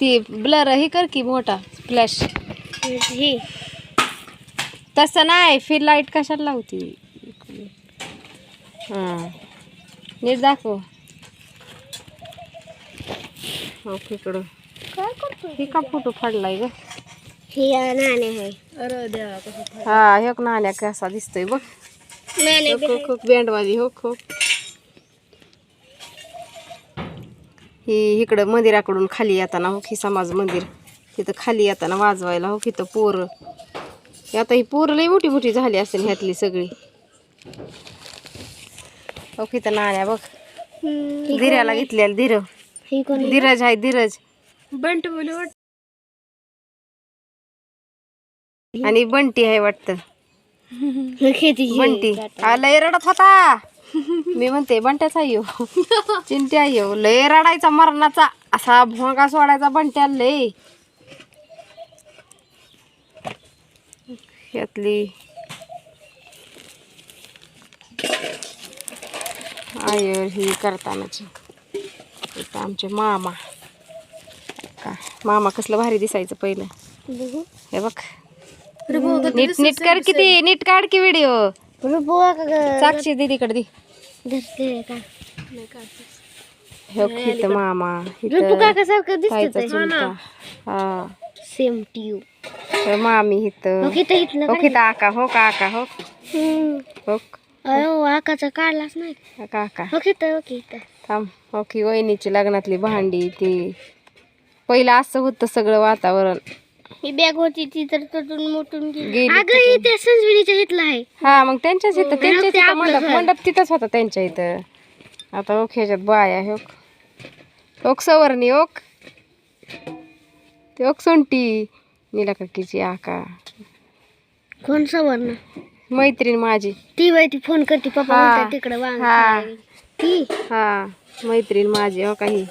ती ब्लर हे कर की मोठा फ्लॅश ही। तसं नाही फिर लाईट कशाला लावती? हाँ. नीट दाखव. हो काय करतो हे का फ़ोटो फाडलाय ग? ही नाणे आहे. अरे देवा कसं हा हे एक नाण्या कसा दिसतोय बघ. नाणे हो हो बँडवाली हो हो ही इकडं मंदिराकडून खाली येताना हो की समाज मंदिर तिथं खाली येताना वाजवायला हो की पोरं. आता ही पोरं लई मोठी मोठी झाली असेल ह्यातली सगळी. हो की नाण्या बघ. धीराला घेतलेलं धीर. धीरज आहे धीरज. बंट बोलू आणि बंटी आहे वाटतं. बंटी. लय रडत होता. मी म्हणते बंट्याचा येऊ चिंट्या येऊ लय रडायचा मरणाचा. असा भोंगा सोडायचा बंट्या लय. यातली. आयर ही करतानाची. इथं आमचे मामा. का? मामा कसलं भारी दिसायचं पहिलं. हे बघ. नीट नीट कर किती नीट काढ की व्हिडिओ रुपवा का ग? साक्षी दीदीकडे दे. धरते का? हे इथं मामा इथं काका सारखं ताईचा दिसत चुलता. हा. सेम ट्यू मामी इथं. इथलं हो किती आका हो का आका हो. हो आकाचा काढलाच नाही. का आका. ओके तर ओके तर थांब. हो की वहिनीची लग्नातली भांडी ती. पहिलं असं होतं सगळं वातावरण. ही बॅग होती ती तर तुटून मोठून गेली. गेली अगं ही त्या संजविनीच्या इथलं आहे. हा मग त्यांच्याच इथं आणि त्यांच्याच ते इथं मंडप. मंडप तिथंच होता त्यांच्या इथं. आता ओक ह्याच्यात बाया हो ओक. सवर्णी ओक. ते ओक सोंटी निलाकाकीची आका. कोण सवर्ण मैत्रीण माझी. ती बाई ती फोन करते पप्पा हा. म्हणतात तिकडे वांग हा. ती? हा मैत्रीण माझी हो काही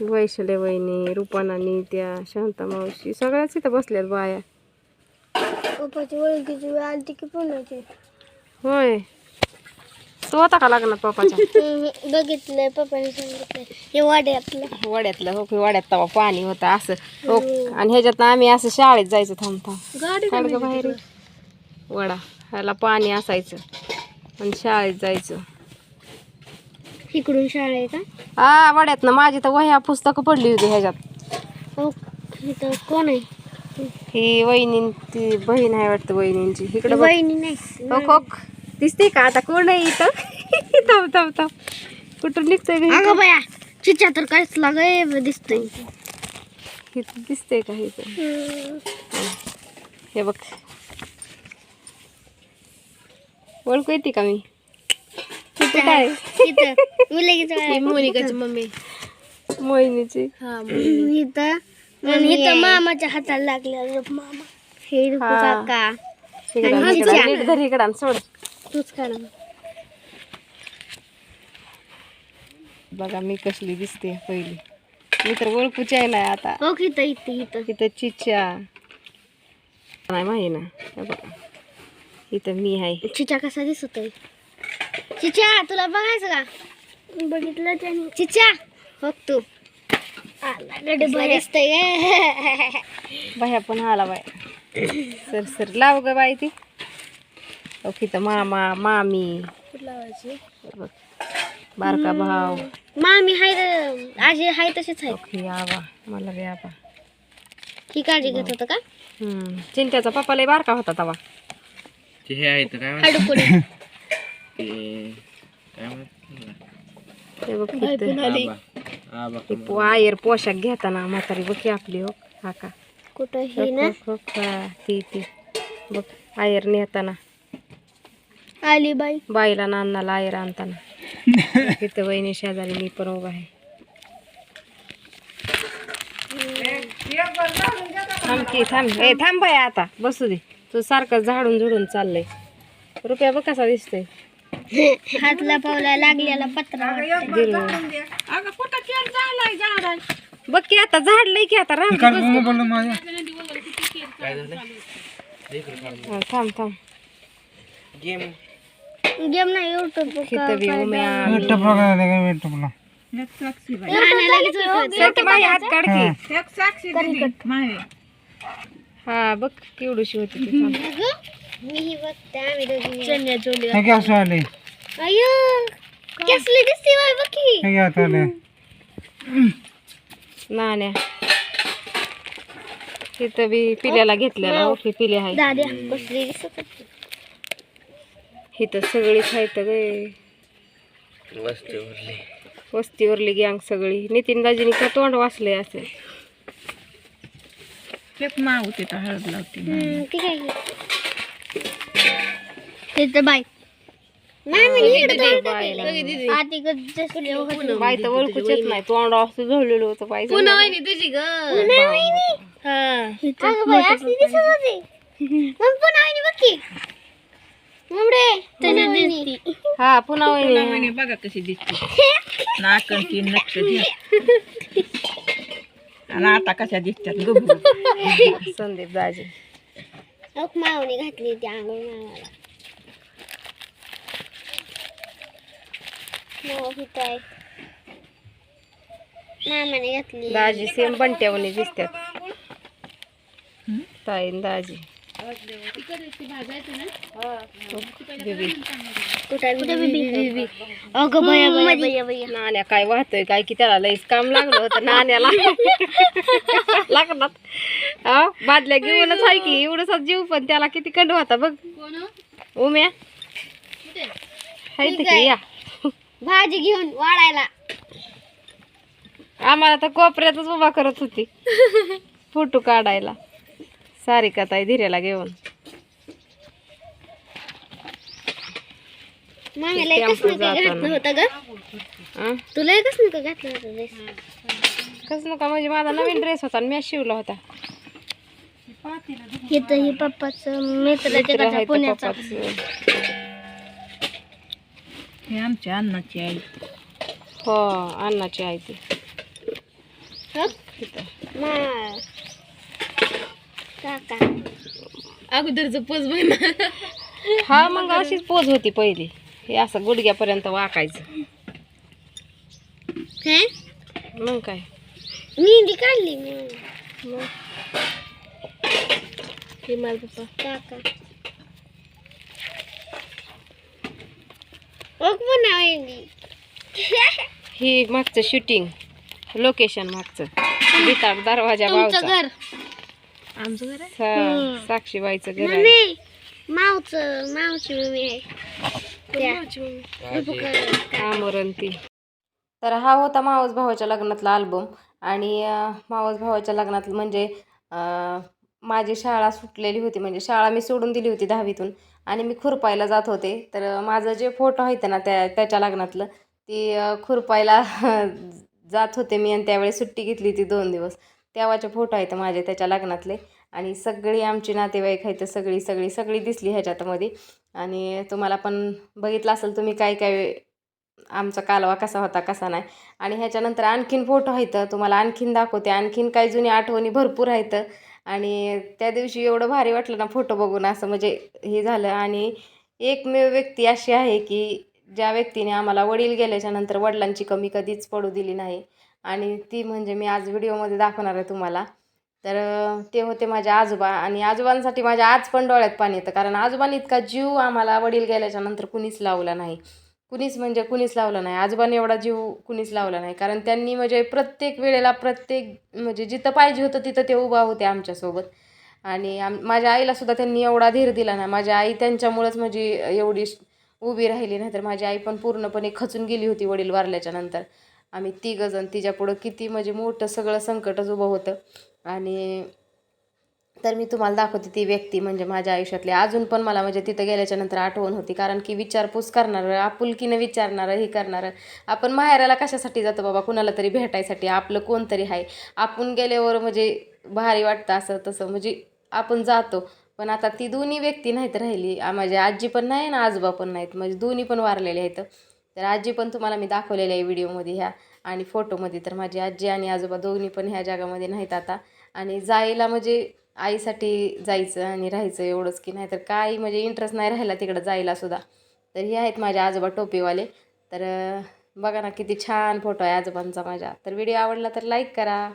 वैशले वहिनी रुपानानी त्या शांता मावशी सगळ्याच इथं बसल्यात बाया. पप्पाची ओळखीची वेळ आली की पुण्याची? होय. तू होता का लग्नात पप्पाच्या? बघितलंय पप्पाने सांगितलंय. हे वाड्यातलं. वड्यातलं हो की वड्यात तवा पाणी होतं असं. हो आणि ह्याच्यात आम्ही असं शाळेत जायचं थांब थांब. गाडी काढ गं बाहेर. वडा ह्याला पाणी असायचं. आणि शाळेत जायचं. इकडून शाळा आहे का? हा वड्यातनं माझी तर वह्या पुस्तकं पडली होती ह्याच्यात. हो इथं कोण आहे? ही वहिनी ती बहीण आहे वाटतं वहिनींची. इकडे बघ. वहिनी नाही. हो दिसते का? आता कोण आहे इथं? थांब थांब थांब. कुठून निघतोय का अगं बाया चिच्या तर काहीच लाग दिसतोय. इथं दिसते का इथं? हे बघ. ओळखू येते का मी? काय मोनिकाची मम्मी. मोहिनीची. इथं इथं मामाच्या हाताला लागल्या मामा. हे रुपू हा. काका. इकडं, आणि इकडं, हिच्या. नीट धर इकडं आणि सोड. तूच काढा. बघा मी कसली दिसते पहिली. मी तर ओळखूची आहे ना आता. हो की इथं इथं इथं. इथं चिच्या. नाही माही ना. हे बघा. इथं मी आहे. चिचा कसा दिसत आहे चिचा तुला बघायचं का? बघितलं त्याने. चिचा हो तू. बाह्या पण आला बाय सर सर लाव ग बाई ती. ओके तर मामा मामी. लावायची. बघ. बारका भाव मामी हाय आजी हाय तशीच आहे ओके आबा मला बी आबा. ही काळजी घेत होतं का? हम्म. चिंट्याचा पप्पा लय बारका होता तवा. हे आहे तर काय म्हणते काय ते बघ इथं. आबा. आबा ती वायर पोशाख घेताना म्हातारी बघ की आपली हो. हा का? कुठं ना? ती ती. बघ आयर नेताना. आली बाई. बाईला नानाला आयर आणताना. तिथं वहिनी शेजारी मी पण उभा आहे. थांब की थांब. ए थांब आता. बसू दे. तू सारखं झाडून झुडून चाललंय. रुपया बघ कसा दिसतोय. हातला पावला लागलेला पत्रा. दिल बघ की आता झाडलंय की आता राम काय झालं थांब थांब. गेम गेम नाही युट्यूब. हा बघ केवढीशी होती मी ही बघते आम्ही दोघी चण्या हे घ्या असं आले अयो कसली दिसते बघ की. हे घ्या आले नाण्या. तिथं बी पिल्याला घेतलेला ओके पिले आहे. दाद्या कसली दिसत होती. इथं सगळी खायचं गे. वस्ती उरली. वस्तीवरली गँग सगळी. नितीन दाजीने का तोंड वाचलंय असं? हम्म, ठीक आहे तिथं बाई. नाही मी इकडे बायला. आधी गजसले होते. बाई तर ओळखूच नाही तोंड असं झळलेलं होतं पुन्हा वहिनी तुझी ग? हा. पुन्हा वहिनी बघा कशी दिसते. नाकण ती नक्ष आणि आता कशा दिसतात संदीप दाजी. मावणी घातली होती आंघोळ मावाला मावा पितो आहे मामाने घातली. दाजी सेम बंट्यावणी दिसतात ताईन दाजी. कुठे बिबी अगं बया बया बया नाण्या काय वाहतोय काय की त्याला लईच काम लागलं होतं नाण्याला. लागणार. हा बादल्या घेऊनच आहे की एवढंच जीव पण त्याला किती कंड होता बघ. उम्या. हाय की या. भाजी घेऊन वाढायला. आम्हाला तर कोपऱ्यातच उभा करत होती. फोटो काढायला. सारिका ताई धीरेला घेऊन. मामाला एकच. घातलं होतं ग? अं? तुला एकच नका घातलं होतं ड्रेस कसं नका? म्हणजे माझा नवीन ड्रेस होता आणि मी शिवला होता. इथं ही पप्पाचं मित्राच्या आहे तर पुण्याचा. पप्पाचं. हे आमच्या अन्नाची आई. हो अन्नाची आहे ती. हं? अगोदरच पोच बहिण हा मग अशीच पोज होती पहिली. हे असं गुडघ्यापर्यंत वाकायचं. मग काय? मेहंदी काढली मी. मग? हे माझा पप्पा. काका ओक पुन्हा मेहंदी ही मागचं शूटिंग लोकेशन मागचं. बिताड दरवाजा तुमचं बावचा घर. आमचं घर आहे? सा- साक्षीबाईचं घर आहे. मम्मी मावच मावची मम्मी? आहे आमरणती तर हा होता मावस भावाच्या लग्नातला अल्बम आणि मावस भावाच्या लग्नात म्हणजे माझी शाळा सुटलेली होती. म्हणजे शाळा मी सोडून दिली होती दहावीतून. आणि मी खुरपायला जात होते. तर माझं जे फोटो आहेत ना त्या त्याच्या लग्नातलं ती खुरपायला जात होते मी आणि त्यावेळी सुट्टी घेतली ती दोन दिवस. तेव्हाचे फोटो आहेत माझे त्याच्या लग्नातले. आणि सगळी आमची नातेवाईक आहेत सगळी सगळी सगळी दिसली ह्याच्यातमध्ये. आणि तुम्हाला पण बघितलं असेल तुम्ही काय काय आमचा कालवा कसा होता कसा नाही. आणि ह्याच्यानंतर आणखीन फोटो आहेत तुम्हाला आणखीन दाखवते. आणखीन काही जुनी आठवणी भरपूर आहेत. आणि त्या दिवशी एवढं भारी वाटलं ना फोटो बघून असं म्हणजे हे झालं. आणि एकमेव व्यक्ती अशी आहे की ज्या व्यक्तीने आम्हाला वडील गेल्याच्यानंतर वडिलांची कमी कधीच पडू दिली नाही. आणि ती म्हणजे मी आज व्हिडिओमध्ये दाखवणार आहे तुम्हाला. तर ते होते माझ्या आजोबा आणि आजोबांसाठी माझ्या आज पण डोळ्यात पाणी येतं. कारण आजोबांनी इतका जीव आम्हाला वडील गेल्याच्यानंतर कुणीच लावला नाही. कुणीच म्हणजे कुणीच लावलं नाही. आजोबांनी एवढा जीव कुणीच लावला नाही. कारण त्यांनी म्हणजे प्रत्येक वेळेला प्रत्येक म्हणजे जिथं पाहिजे होतं तिथं ते उभा होते आमच्यासोबत. आणि आम माझ्या आईलासुद्धा त्यांनी एवढा धीर दिला नाही. माझी आई त्यांच्यामुळंच म्हणजे एवढी श- उभी राहिली. नाही तर माझी आई पण पूर्णपणे खचून गेली होती वडील वारल्याच्या नंतर. आम्ही तिघंजण तिच्यापुढं किती म्हणजे मोठं सगळं संकटच उभं होतं. आणि तर मी तुम्हाला दाखवते ती व्यक्ती म्हणजे माझ्या आयुष्यातली. अजून पण मला म्हणजे तिथं गेल्याच्यानंतर आठवण होती कारण की विचारपूस करणारं आपुलकीनं विचारणारं हे करणारं. आपण माहेराला कशासाठी जातो बाबा? कुणाला तरी भेटायसाठी. आपलं कोणतरी आहे. आपण गेल्यावर म्हणजे भारी वाटतं असं तसं म्हणजे आपण जातो. पण आता ती दोन्ही व्यक्ती नाहीत राहिली. माझी आजी पण नाही ना आजोबा पण नाहीत. म्हणजे दोन्ही पण वारलेले आहेत. तर आजी पण तुम्हाला मी दाखवलेली आहे व्हिडिओमध्ये ह्या आणि फोटोमध्ये. तर माझी आजी आणि आजोबा दोन्ही पण ह्या जगामध्ये नाहीत आता. आणि जायला म्हणजे आईसाठी जायचं आणि राहायचं एवढंच की नाही तर काही म्हणजे इंटरेस्ट नाही राहिला तिकडं जायला सुद्धा. तर हे आहेत माझे आजोबा टोपीवाले. तर बघा ना किती छान फोटो आहे आजोबांचा माझ्या. तर व्हिडिओ आवडला तर लाईक करा.